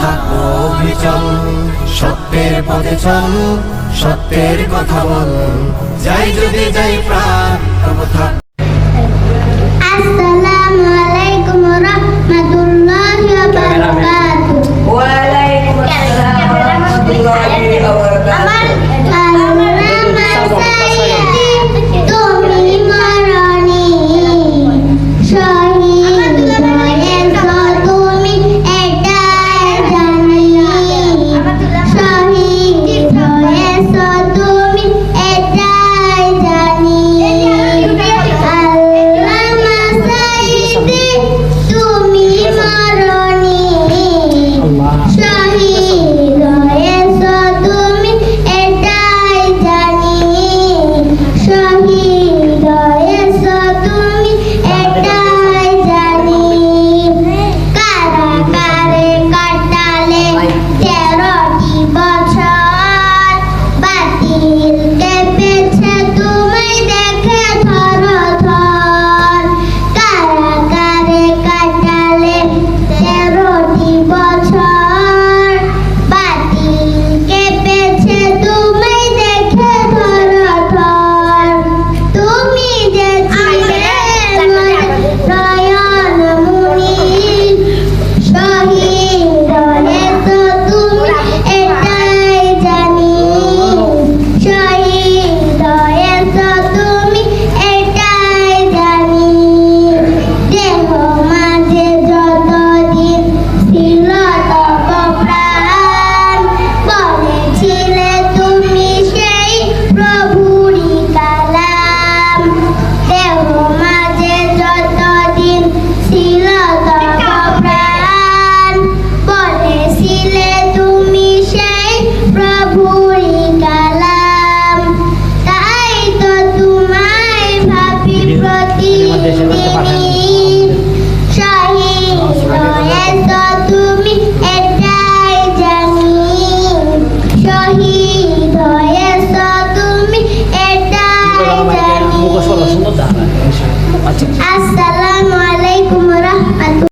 থাকব অভিচল সত্যের পথে চল সত্যের কথা বল। যাই যদি যাই প্রাণ তবু থাক। আসসালামু দেশে করতে পাঠানো তুমি এটাই জানি। শহীদ তুমি এটাই